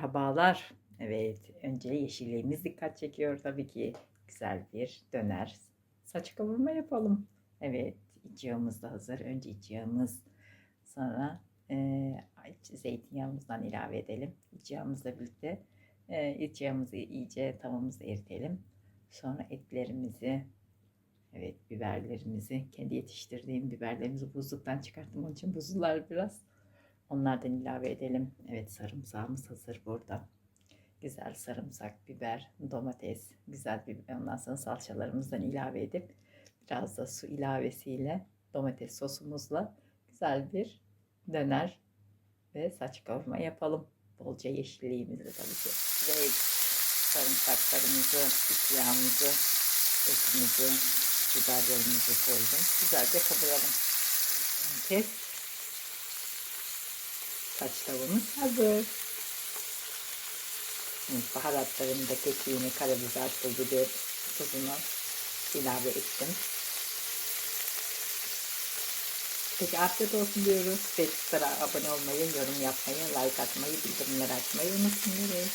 Merhabalar. Evet, önce yeşilliğimiz dikkat çekiyor tabii ki. Güzel bir döner saç kavurma yapalım. Evet, iç yağımız da hazır. Önce iç yağımız, sonra e, zeytinyağımızdan ilave edelim. İç yağımızla birlikte e, iç yağımızı iyice tavamızda eritelim. Sonra etlerimizi, evet biberlerimizi, kendi yetiştirdiğim biberlerimizi buzluktan çıkarttım. Onun için buzlular biraz. Onlardan ilave edelim. Evet sarımsağımız hazır burada. Güzel sarımsak, biber, domates, güzel bir ondan sonra salçalarımızdan ilave edip biraz da su ilavesiyle domates sosumuzla güzel bir döner ve saç kavurma yapalım. Bolca yeşilliğimizi tabii ki. Ve sarımsaklarımızı, iç yağımızı, etimizi, biberlerimizi koydum. Güzelce kavuralım. Domates saç tavuğumuz hazır. Şimdi baharatlarını da kekiğini, karabiber, pul biber, tuzunu ilave ettim. Peki afiyet olsun diyoruz. Facebook'a abone olmayı, yorum yapmayı, like atmayı, bildirimleri açmayı unutmayın.